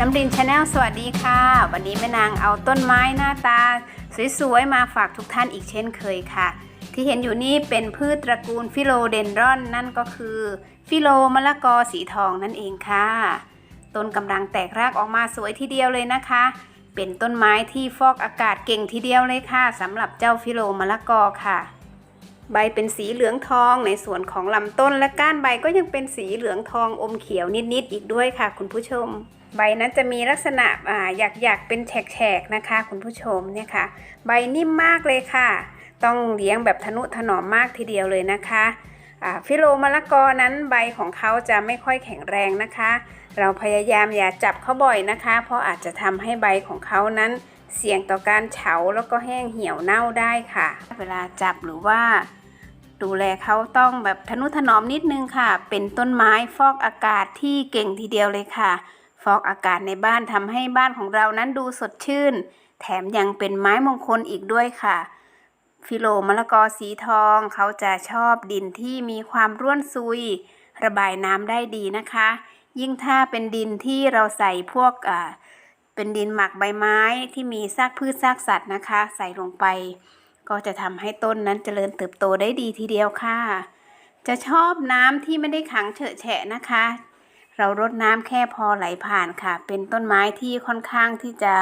น้ำดินชาแนลสวัสดีค่ะ วันนี้แม่นางเอาต้นไม้หน้าตา สวยๆ มาฝากทุกท่านอีกเช่นเคยค่ะ ที่เห็นอยู่นี่เป็นพืชตระกูลฟิโลเดนรอน นั่นก็คือฟิโลมะละกอสีทองนั่นเองค่ะ ต้นกำลังแตกรากออกมาสวยทีเดียวเลยนะคะ เป็นต้นไม้ที่ฟอกอากาศเก่งทีเดียวเลยค่ะสำหรับเจ้าฟิโลมะละกอค่ะ ใบเป็นสีเหลืองทองในส่วนของลำต้นและก้านใบก็ยังเป็นสีเหลืองทองอมเขียวนิดๆอีกด้วยค่ะ คุณผู้ชม ใบนั้นจะมีลักษณะอ่าหยักๆเป็นแฉกๆนะคะ คุณผู้ชมเนี่ยค่ะ ใบนิ่มมากเลยค่ะ ต้องเลี้ยงแบบทนุถนอมมากทีเดียวเลยนะคะฟิโลมะละกอนั้นใบของเขาจะไม่ค่อยแข็งแรงนะคะ เราพยายามอย่าจับเขาบ่อยนะคะ เพราะอาจจะทำให้ใบของเขานั้น เสี่ยงต่อการเฉาแล้วก็แห้งเหี่ยวเน่าได้ค่ะ เวลาจับหรือว่า ดูแลเขาต้องแบบทนุถนอมนิดนึงค่ะ เป็นต้นไม้ฟอกอากาศที่เก่งทีเดียวเลยค่ะ อกอากาศในบ้านทำให้บ้านของเรานั้นดูสดชื่น แถมยังเป็นไม้มงคลอีกด้วยค่ะ ฟิโลมะละกอสีทอง เขาจะชอบดินที่มีความร่วนซุย ระบายน้ำได้ดีนะคะ ยิ่งถ้าเป็นดินที่เราใส่พวกอ่าเป็นดินหมักใบไม้ที่มีซากพืชซากสัตว์นะคะ ใส่ลงไป ก็จะทำให้ต้นนั้นเจริญเติบโตได้ดีทีเดียวค่ะ จะชอบน้ำที่ไม่ได้ขังเฉอะแฉะนะคะ เรารดน้ำแค่พอไหลผ่านค่ะ เป็นต้นไม้ที่ค่อนข้างที่จะ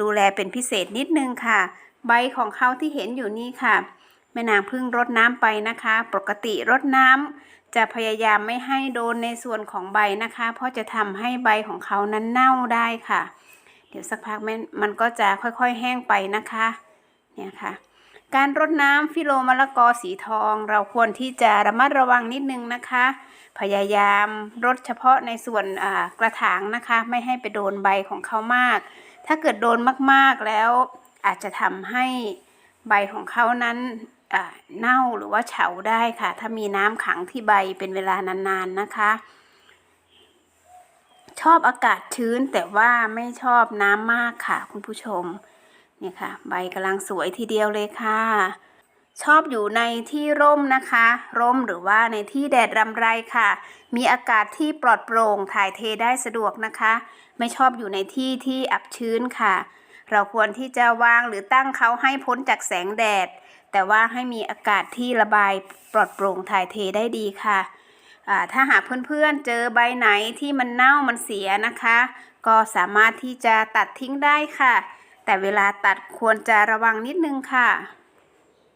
ดูแลเป็นพิเศษนิดนึงค่ะ ใบของเขาที่เห็นอยู่นี่ค่ะ แม่นางพิ่งรดน้ำไปนะคะ ปกติรดน้ำจะพยายามไม่ให้โดนในส่วนของใบนะคะ เพราะจะทำให้ใบของเขานั้นเน่าได้ค่ะ เดี๋ยวสักพักมันก็จะค่อยๆแห้งไปนะคะ เนี่ยค่ะ การรดน้ำฟิโลมะละกอสีทอง เราควรที่จะระมัดระวังนิดนึงนะคะ พยายามรดเฉพาะในส่วนกระถางนะคะ ไม่ให้ไปโดนใบของเขามาก ถ้าเกิดโดนมากๆแล้วอาจจะทำให้ใบของเขานั้นเน่าหรือว่าเฉาได้ค่ะ ถ้ามีน้ำขังที่ใบเป็นเวลานานๆนะคะ ชอบอากาศชื้นแต่ว่าไม่ชอบน้ำมากค่ะ คุณผู้ชม นี่ค่ะ ใบกำลังสวยทีเดียวเลยค่ะ ชอบอยู่ในที่ร่มนะคะ ร่มหรือว่าในที่แดดรำไรค่ะ มีอากาศที่ปลอดโปร่งถ่ายเทได้สะดวกนะคะ ไม่ชอบอยู่ในที่ที่อับชื้นค่ะ เราควรที่จะวางหรือตั้งเขาให้พ้นจากแสงแดด แต่ว่าให้มีอากาศที่ระบายปลอดโปร่งถ่ายเทได้ดีค่ะถ้าหากเพื่อนๆเจอใบไหนที่มันเน่ามันเสียนะคะ ก็สามารถที่จะตัดทิ้งได้ค่ะ แต่เวลาตัดควรจะระวังนิดนึงค่ะ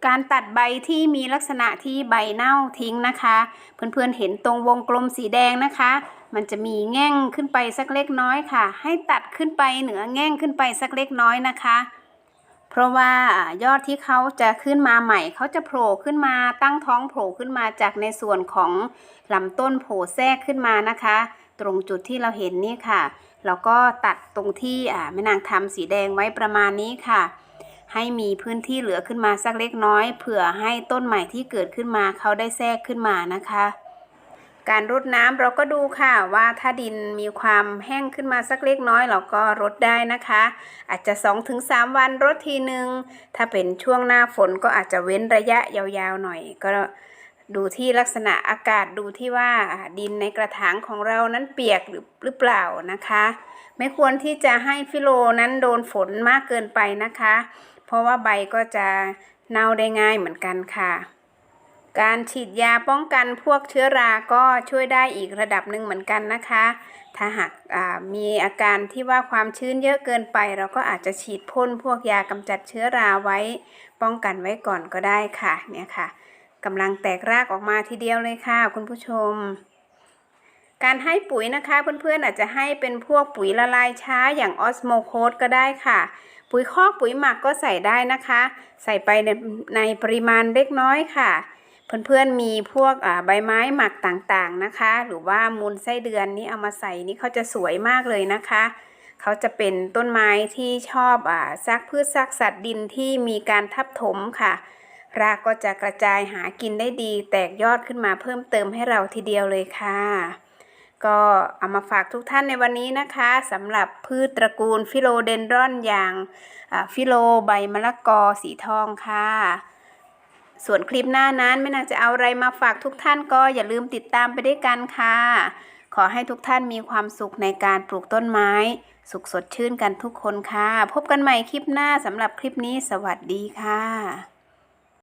การตัดใบที่มีลักษณะที่ใบเน่าทิ้งนะคะ เพื่อนๆเห็นตรงวงกลมสีแดงนะคะ มันจะมีแง่งขึ้นไปสักเล็กน้อยค่ะ ให้ตัดขึ้นไปเหนือแง่งขึ้นไปสักเล็กน้อยนะคะ เพราะว่ายอดที่เขาจะขึ้นมาใหม่เขาจะโผล่ขึ้นมาตั้งท้องโผล่ขึ้นมาจากในส่วนของลำต้นโผล่แทรกขึ้นมานะคะ ตรงจุดที่เราเห็นนี่ค่ะ แล้วก็ตัดตรงที่แม่นางทำสีแดงไว้ประมาณนี้ค่ะ ให้มีพื้นที่เหลือขึ้นมาสักเล็กน้อย เผื่อให้ต้นใหม่ที่เกิดขึ้นมาเขาได้แทรกขึ้นมานะคะ การรดน้ำเราก็ดูค่ะว่าถ้าดินมีความแห้งขึ้นมาสักเล็กน้อย เราก็รดได้นะคะ อาจจะ 2-3 วันรดทีหนึ่งถ้าเป็นช่วงหน้าฝนก็อาจจะเว้นระยะยาวๆหน่อย ก็ ดูที่ลักษณะอากาศดูที่ว่าดินในกระถางของเรานั้นเปียกหรือหรือเปล่านะคะ ไม่ควรที่จะให้ฟิโลนั้นโดนฝนมากเกินไปนะคะ เพราะว่าใบก็จะเน่าได้ง่ายเหมือนกันค่ะ การฉีดยาป้องกันพวกเชื้อราก็ช่วยได้อีกระดับหนึ่งเหมือนกันนะคะ ถ้าหากมีอาการที่ว่าความชื้นเยอะเกินไป เราก็อาจจะฉีดพ่นพวกยากำจัดเชื้อราไว้ ป้องกันไว้ก่อนก็ได้ค่ะเนี่ยค่ะ กำลังแตกรากออกมาทีเดียวเลยค่ะ คุณผู้ชม การให้ปุ๋ยนะคะ เพื่อนๆอาจจะให้เป็นพวกปุ๋ยละลายช้าอย่างออสโมโคสก็ได้ค่ะ ปุ๋ยคอกปุ๋ยหมักก็ใส่ได้นะคะ ใส่ไปในในปริมาณเล็กน้อยค่ะ เพื่อนๆมีพวกใบไม้หมักต่างๆนะคะ หรือว่ามูลไส้เดือนนี่เอามาใส่นี่เขาจะสวยมากเลยนะคะเขาจะเป็นต้นไม้ที่ชอบอ่าซักพืชซักสัตว์ดินที่มีการทับถมค่ะ รากก็จะกระจายหากินได้ดี แตกยอดขึ้นมาเพิ่มเติมให้เราทีเดียวเลยค่ะ ก็เอามาฝากทุกท่านในวันนี้นะคะสำหรับพืชตระกูลฟิโลเดนดรอนอย่างฟิโลใบมะละกอสีทองค่ะ ส่วนคลิปหน้านั้นไม่นางจะเอาอะไรมาฝากทุกท่านก็อย่าลืมติดตามไปด้วยกันค่ะ ขอให้ทุกท่านมีความสุขในการปลูกต้นไม้ สุขสดชื่นกันทุกคนค่ะ พบกันใหม่คลิปหน้าสำหรับคลิปนี้สวัสดีค่ะ